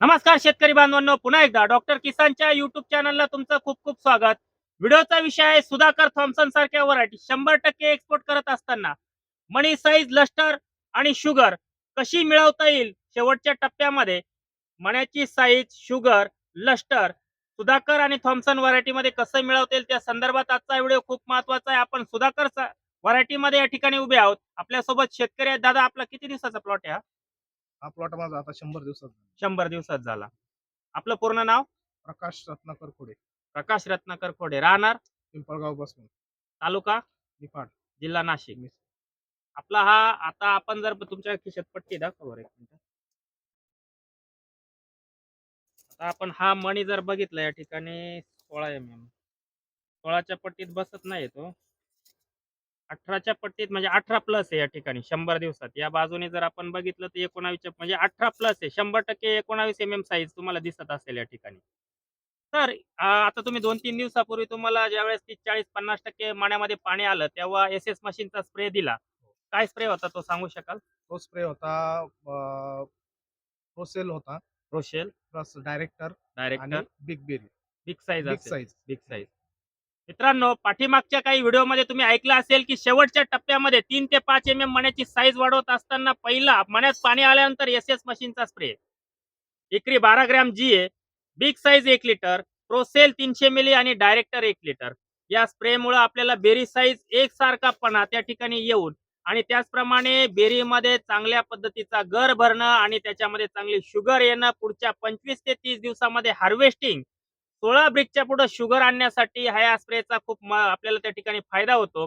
नमस्कार शेतकरी बांधवांनो पुन्हा एकदा डॉक्टर किसानच्या युट्यूब चॅनलला तुमचं खूप खूप स्वागत. व्हिडिओचा विषय आहे सुधाकर थॉम्सन सारख्या व्हरायटी. शंभर टक्के एक्सपोर्ट करत असताना मणी साईज लस्टर आणि शुगर कशी मिळवता येईल शेवटच्या टप्प्यामध्ये? मण्याची साईज शुगर लस्टर सुधाकर आणि थॉम्सन व्हरायटीमध्ये कसं मिळवता येईल त्या संदर्भात आजचा व्हिडिओ खूप महत्त्वाचा आहे. आपण सुधाकर व्हरायटीमध्ये या ठिकाणी उभे आहोत. आपल्यासोबत शेतकरी आहेत. दादा आपला किती दिवसाचा प्लॉट आहे हा? हा प्लॉट माझा आता शंभर दिवसात झाला. शंभर दिवसात झाला. आपलं पूर्ण नाव? प्रकाश रत्नाकर खोडे. प्रकाश रत्नाकर खोडे. राहणार? पिंपळगाव बसून तालुका? निफाड. जिल्हा नाशिक. मिस- आपला हा आता आपण जर तुमच्या खिशात पट्टी दाखव बरं एक मिनिट. आता आपण हा मणी जर बघितला या ठिकाणी सोळा एम एम सोळाच्या पट्टीत बसत नाही तो अठराच्या पट्टीत म्हणजे अठरा प्लस आहे या ठिकाणी शंभर दिवसात. या बाजूने जर आपण बघितलं तर एकोणावीसच्या म्हणजे अठरा प्लस आहे. शंभर टक्के एकोणावीस एम एम साईज तुम्हाला दिसत असेल या ठिकाणी. तर आता तुम्ही दोन तीन दिवसापूर्वी तुम्हाला ज्यावेळेस तीस चाळीस पन्नास टक्के मण्यामध्ये पाणी आलं तेव्हा एस एस मशीनचा स्प्रे दिला. काय स्प्रे होता तो सांगू शकाल? तो स्प्रे होता प्रोसेल होता. Rochelle plus director director big berry big size big size big size मित्रांनो पाठीमागच्या काही व्हिडिओमध्ये तुम्ही ऐकलं असेल की शेवटच्या टप्प्यामध्ये तीन ते पाच एम एम मण्याची साईज वाढवत असताना पहिला मण्यात पाणी आल्यानंतर एस एस मशीनचा स्प्रे एकरी बारा gram G A big size एक लिटर प्रोसेल तीनशे मिली आणि डायरेक्टर एक लिटर या स्प्रेमुळे आपल्याला बेरी साईज एकसारखापणा त्या ठिकाणी येऊन आणि त्याचप्रमाणे बेरीमध्ये चांगल्या पद्धतीचा गर भरणं आणि त्याच्यामध्ये चांगली शुगर येणं पुढच्या पंचवीस ते तीस दिवसामध्ये हार्वेस्टिंग सोळा ब्रिकच्या पुढे शुगर आणण्यासाठी ह्या स्प्रेचा खूप आपल्याला त्या ठिकाणी फायदा होतो.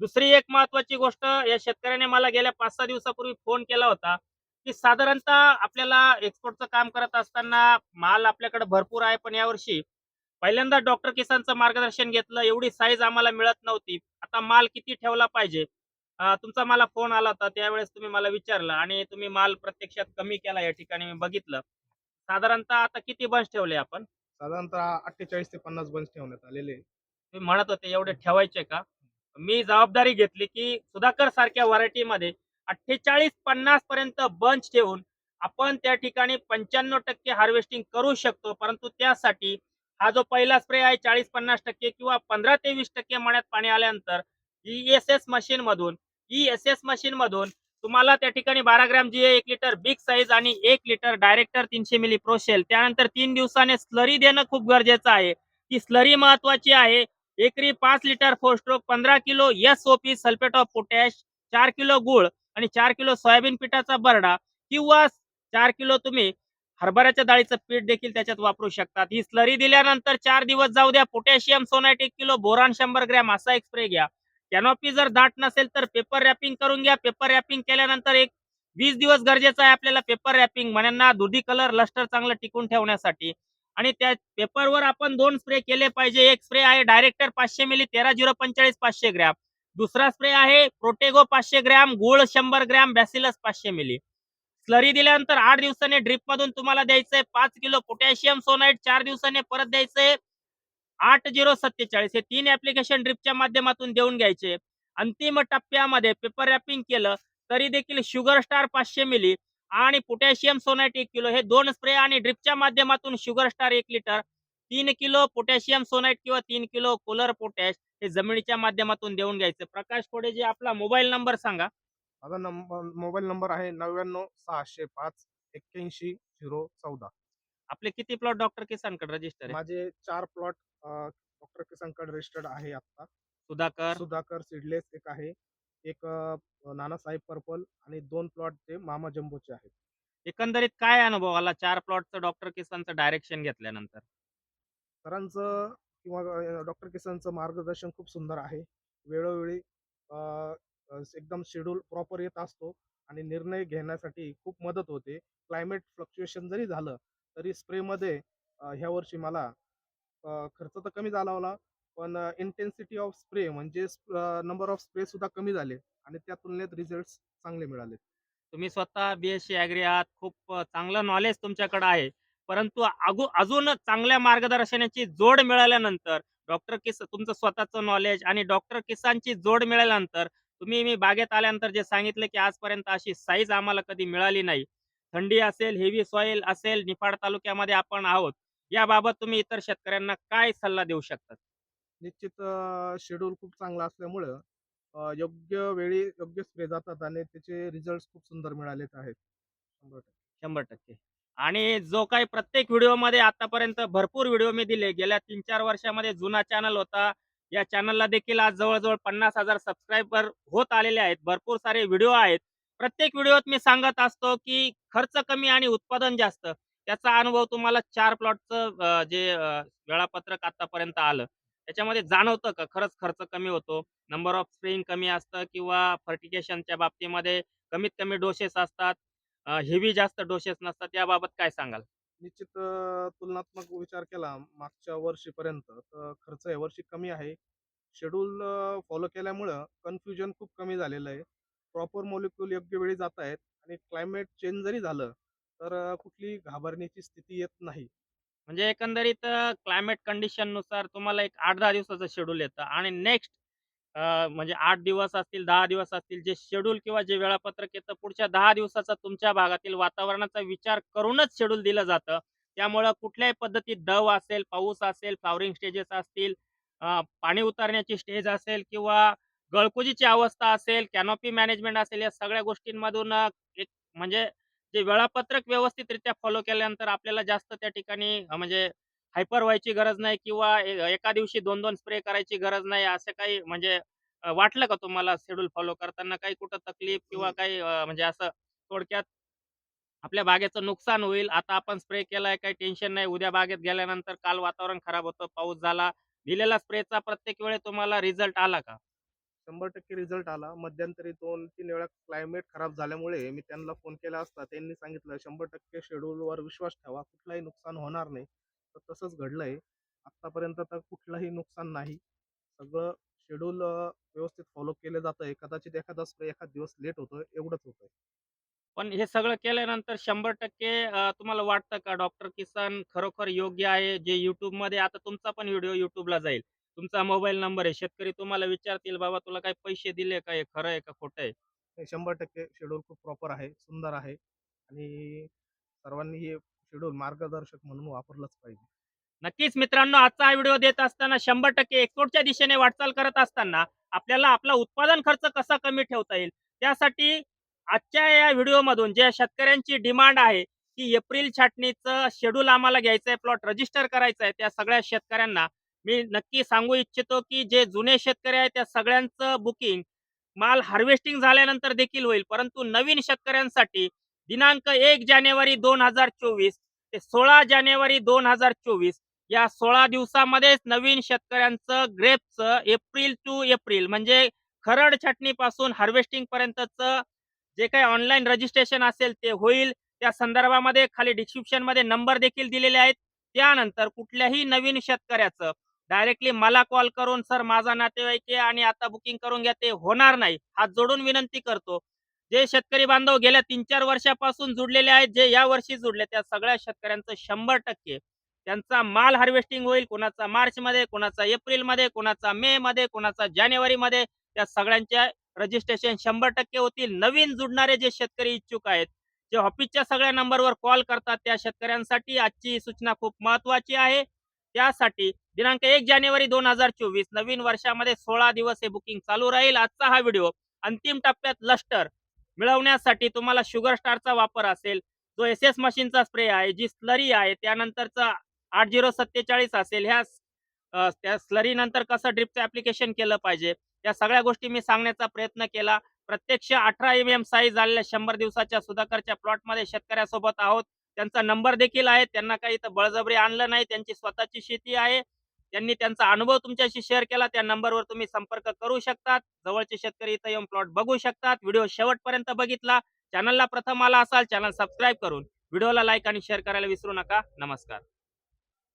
दुसरी एक महत्वाची गोष्ट या शेतकऱ्याने मला गेल्या पाच सहा दिवसापूर्वी फोन केला होता की साधारणतः आपल्याला एक्सपोर्टचं काम करत असताना माल आपल्याकडे भरपूर आहे पण यावर्षी पहिल्यांदा डॉक्टर किसानचं मार्गदर्शन घेतलं एवढी साईज आम्हाला मिळत नव्हती. आता माल किती ठेवला पाहिजे? तुमचा मला फोन आला होता त्यावेळेस तुम्ही मला विचारलं आणि तुम्ही माल प्रत्यक्षात कमी केला या ठिकाणी मी बघितलं. साधारणतः आता किती बंच ठेवले आपण? साधारणतः अठ्ठेचाळीस ते पन्नास बंच ठेवण्यात आलेले तुम्ही म्हणत होते एवढे ठेवायचे का? मी जबाबदारी घेतली की सुधाकर सारख्या व्हरायटीमध्ये अठ्ठेचाळीस पन्नास पर्यंत बंच ठेवून आपण त्या ठिकाणी पंच्याण्णव टक्के हार्वेस्टिंग करू शकतो. परंतु त्यासाठी हा जो पहिला स्प्रे आहे चाळीस पन्नास टक्के किंवा पंधरा ते वीस टक्के मण्यात पाणी आल्यानंतर ई एस एस मशीन मधून ई एस एस मशीन मधून तुम्हाला त्या ठिकाणी बारा ग्रॅम जी एक लिटर बिग साईज आणि एक लिटर डायरेक्टर तीनशे मिली प्रोशेल. त्यानंतर तीन दिवसाने स्लरी देणं खूप गरजेचं आहे. ती स्लरी महत्वाची आहे. एकरी पाच लिटर फोर स्ट्रोक पंधरा kilo S OP sulphate of potash चार किलो गुळ आणि चार किलो सोयाबीन पिठाचा बरडा किंवा चार किलो तुम्ही हरभऱ्याच्या डाळीचं पीठ देखील त्याच्यात वापरू शकतात ही स्लरी दिल्यानंतर चार दिवस जाऊ द्या. पोटॅशियम सोनाईट एक किलो बोरान शंभर ग्रॅम असा एक स्प्रे घ्या. कॅनॉपी जर दाट नसेल तर पेपर रॅपिंग करून घ्या. पेपर रॅपिंग केल्यानंतर एक वीस दिवस गरजेचं आहे आपल्याला पेपर रॅपिंग म्हणण्याना दुधी कलर लस्टर चांगलं टिकून ठेवण्यासाठी. आणि त्या पेपरवर आपण दोन स्प्रे केले पाहिजे. एक स्प्रे आहे डायरेक्टर पाचशे मिली तेरा झिरो पंचेचाळीस पाचशे ग्रॅम. दुसरा स्प्रे आहे प्रोटेगो पाचशे ग्रॅम गुळ शंभर ग्रॅम बॅसिलस पाचशे मिली स्लरी दिल्यानंतर आठ दिवसाने ड्रिप मधून तुम्हाला द्यायचंय पाच किलो पोटॅशियम सोनाईट चार दिवसाने परत द्यायचंय. आठ झिरो सत्तेचाळीस हे तीन ऍप्लिकेशन ड्रिपच्या माध्यमातून देऊन घ्यायचे. अंतिम टप्प्यामध्ये पेपर रॅपिंग केलं तरी देखील शुगर स्टार पाचशे मिली आणि पोटॅशियम सोनाईट एक किलो हे दोन स्प्रे आणि ड्रिपच्या माध्यमातून शुगर स्टार एक लिटर तीन किलो पोटॅशियम सोनाईट किंवा तीन किलो कोलर पोटॅश हे जमिनीच्या माध्यमातून देऊन घ्यायचं. प्रकाश कोडे जे आपला मोबाईल नंबर सांगा. माझा नंबर मोबाईल नंबर आहे नव्याण्णव सहाशे पाच एक्क्याऐंशी झिरो चौदा. आपले किती प्लॉट डॉक्टर किसानकडे रजिस्टर आहे माझे चार प्लॉट डॉक्टर किसानकडे रजिस्टर्ड आहे आता सुधाकर. सुधाकर सीडलेस एक आहे. एक अं, नानासाहेब पर्पल आणि दोन प्लॉट ते मामा जम्बोचे आहेत. एकंदरीत काय अनुभव आला चार प्लॉटचं डॉक्टर किसानचं डायरेक्शन घेतल्यानंतर? सरांचं किंवा डॉक्टर किसानचं मार्गदर्शन खूप सुंदर आहे. वेळोवेळी अं, अं, एकदम शेड्यूल प्रॉपर येत असतो आणि निर्णय घेण्यासाठी खूप मदत होते. क्लायमेट फ्लक्च्युएशन जरी झालं तरी स्प्रेमध्ये ह्या वर्षी मला खर्च तर कमी झाला होला पण इंटेन्सिटी ऑफ स्प्रे म्हणजे नंबर ऑफ स्प्रे सुद्धा कमी झाले आणि त्या तुलनेत रिझल्ट चांगले मिळाले तुम्ही स्वतः बीएससी ऍग्री आहात खूप चांगलं नॉलेज तुमच्याकडे आहे. परंतु अगो अजून चांगल्या मार्गदर्शनाची जोड मिळाल्यानंतर डॉक्टर किस तुमचं स्वतःचं नॉलेज आणि डॉक्टर किसानची जोड मिळाल्यानंतर तुम्ही मी बागेत आल्यानंतर जे सांगितलं की आजपर्यंत अशी साईज आम्हाला कधी मिळाली नाही थंडी असेल हेवी सॉइल असेल निफाड तालुक्यामध्ये आपण आहोत याबाबत तुम्ही इतर शेतकऱ्यांना काय सल्ला देऊ शकता? निश्चित शेड्यूल खूप चांगला असल्यामुळं योग्य वेळी योग्य स्प्रे जातात आणि त्याचे रिझल्ट खूप सुंदर मिळालेत आहेत. शंभर टक्के. शंभर टक्के. आणि जो काही प्रत्येक व्हिडिओमध्ये आतापर्यंत भरपूर व्हिडिओ मी दिले गेल्या तीन चार वर्षामध्ये जुना चॅनल होता. या चॅनलला देखील आज जवळजवळ पन्नास हजार सबस्क्रायबर होत आलेले आहेत. भरपूर सारे व्हिडिओ आहेत. प्रत्येक व्हिडिओत मी सांगत असतो की खर्च कमी आणि उत्पादन जास्त. त्याचा अनुभव तुम्हाला चार प्लॉटचं जे वेळापत्रक आतापर्यंत आलं त्याच्यामध्ये जाणवतं का खरंच खर्च कमी होतो? नंबर ऑफ स्प्रिंग कमी असतं किंवा फर्टिकेशनच्या बाबतीमध्ये कमीत कमी डोसेस असतात हेवी जास्त डोसेस नसतात याबाबत काय सांगाल? निश्चित तुलनात्मक विचार केला मागच्या वर्षीपर्यंत तर खर्च या वर्षी कमी आहे. शेड्यूल फॉलो केल्यामुळं कन्फ्युजन खूप कमी झालेलं आहे. प्रॉपर मॉलिक्यूल योग्य वेळी जात आहेत आणि क्लायमेट चेंज जरी झालं तर कुठली घाबरण्याची स्थिती येत नाही. म्हणजे एकंदरीत क्लायमेट कंडिशननुसार तुम्हाला एक आठ दहा दिवसाचं शेड्यूल येतं आणि नेक्स्ट म्हणजे आठ दिवस असतील दहा दिवस असतील जे शेड्यूल किंवा जे वेळापत्रक येतं पुढच्या दहा दिवसाचा तुमच्या भागातील वातावरणाचा विचार करूनच शेड्यूल दिलं जातं. त्यामुळं कुठल्याही पद्धतीत दव असेल पाऊस असेल फ्लॉवरिंग स्टेजेस असतील पाणी उतरण्याची स्टेज असेल किंवा गळकुजीची अवस्था असेल कॅनॉपी मॅनेजमेंट असेल या सगळ्या गोष्टींमधून एक म्हणजे जे वेळापत्रक व्यवस्थितरित्या फॉलो केल्यानंतर आपल्याला जास्त त्या ठिकाणी म्हणजे हायपर व्हायची गरज नाही किंवा एका दिवशी दोन दोन स्प्रे करायची गरज नाही असं काही म्हणजे वाटलं का तुम्हाला शेड्यूल फॉलो करताना काही कुठं तकलीफ किंवा. काही म्हणजे असं थोडक्यात आपल्या बागेचं नुकसान होईल आता आपण स्प्रे केलाय काही टेन्शन नाही उद्या बागेत गेल्यानंतर काल वातावरण खराब होतं पाऊस झाला दिलेला स्प्रेचा प्रत्येक वेळी तुम्हाला रिझल्ट आला का शंभर टक्के रिझल्ट आला. मध्यंतरी दोन तीन वेळा क्लायमेट खराब झाल्यामुळे मी त्यांना फोन केला असता. त्यांनी सांगितलं शंभर टक्के शेड्यूलवर विश्वास ठेवा. कुठलाही नुकसान होणार नाही. तर तसंच घडलंय. आत्तापर्यंत तर कुठलंही नुकसान नाही. सगळं शेड्यूल व्यवस्थित फॉलो केलं जात आहे कदाचित एखादा स्प्रे एखाद दिवस लेट होतोय. एवढंच होतंय. पण हे सगळं केल्यानंतर शंभर टक्के तुम्हाला वाटतं का? डॉक्टर किसान खरोखर योग्य आहे? जे YouTube मध्ये आता तुमचा पण व्हिडिओ युट्यूबला जाईल. तुमचा मोबाईल नंबर आहे. शेतकरी तुम्हाला विचारतील बाबा तुला काही पैसे दिले का? हे खरं आहे का? खोटं आहे? शंभर टक्के शेड्यूल खूप प्रॉपर आहे सुंदर आहे आणि सर्वांनी हे शेड्यूल मार्गदर्शक म्हणून वापरलंच पाहिजे. नक्कीच मित्रांनो आजचा हा व्हिडिओ देत असताना शंभर टक्के एक्सपोर्टच्या दिशेने वाटचाल करत असताना आपल्याला आपला उत्पादन खर्च कसा कमी ठेवता येईल? त्यासाठी आजच्या या व्हिडिओमधून ज्या शेतकऱ्यांची डिमांड आहे की एप्रिल छाटणीचं शेड्यूल आम्हाला घ्यायचं आहे प्लॉट रजिस्टर करायचं आहे त्या सगळ्या शेतकऱ्यांना मी नक्की सांगू इच्छितो की जे जुने शेतकरी आहेत त्या सगळ्यांचं बुकिंग माल हार्वेस्टिंग झाल्यानंतर देखील होईल. परंतु नवीन शेतकऱ्यांसाठी दिनांक एक जानेवारी दोन हजार चोवीस ते सोळा जानेवारी दोन हजार चोवीस या सोळा दिवसामध्येच नवीन शेतकऱ्यांचं ग्रेपचं एप्रिल टू एप्रिल म्हणजे खरड छाटणीपासून हार्वेस्टिंग पर्यंतचं जे काही ऑनलाईन रजिस्ट्रेशन असेल ते होईल. त्या संदर्भामध्ये खाली डिस्क्रिप्शनमध्ये नंबर देखील दिलेले आहेत. त्यानंतर कुठल्याही नवीन शेतकऱ्याचं डायरेक्टली मला कॉल करून सर माझा नातेवाईक आहे आणि आता बुकिंग करून घ्या. ते होणार नाही. हात जोडून विनंती करतो. जे शेतकरी बांधव गेल्या तीन चार वर्षापासून जुडलेले आहेत जे या वर्षी जुडले त्या सगळ्या शेतकऱ्यांचं शंभर टक्के त्यांचा माल हार्वेस्टिंग होईल. कोणाचा मार्च मध्ये कोणाचा एप्रिलमध्ये कोणाचा मे मध्ये कोणाचा जानेवारी मध्ये त्या सगळ्यांच्या रजिस्ट्रेशन शंभर टक्के होतील. नवीन जुडणारे जे शेतकरी इच्छुक आहेत जे ऑफिसच्या सगळ्या नंबरवर कॉल करतात त्या शेतकऱ्यांसाठी आजची सूचना खूप महत्वाची आहे. त्यासाठी दिनांक एक जानेवारी दोन हजार चोवीस नवीन वर्षामध्ये सोळा दिवस हे बुकिंग चालू राहील. आजचा हा व्हिडिओ अंतिम टप्प्यात लष्टर मिळवण्यासाठी तुम्हाला शुगर स्टारचा वापर असेल जो एस एस मशीनचा स्प्रे आहे जी स्लरी आहे त्यानंतरचा आठ झिरो सत्तेचाळीस असेल. ह्या त्या स्लरी नंतर कसं ड्रिपचं ऍप्लिकेशन केलं पाहिजे या सगळ्या गोष्टी मी सांगण्याचा प्रयत्न केला. प्रत्यक्ष अठरा एम एम साईज झालेल्या शंभर दिवसाच्या सुधाकरच्या प्लॉटमध्ये शेतकऱ्यासोबत आहोत. त्यांचा नंबर देखील आहे त्यांना काही इथं बळजबरी आणलं नाही त्यांची स्वतःची शेती आहे. त्यांनी त्यांचा अनुभव तुमच्याशी शेअर केला त्या नंबरवर तुम्ही संपर्क करू शकतात. जवळचे शेतकरी इथं येऊन प्लॉट बघू शकतात. व्हिडिओ शेवटपर्यंत बघितला. चॅनलला प्रथम आला असाल चॅनल सबस्क्राईब करून. व्हिडिओला लाईक आणि शेअर करायला विसरू नका. नमस्कार.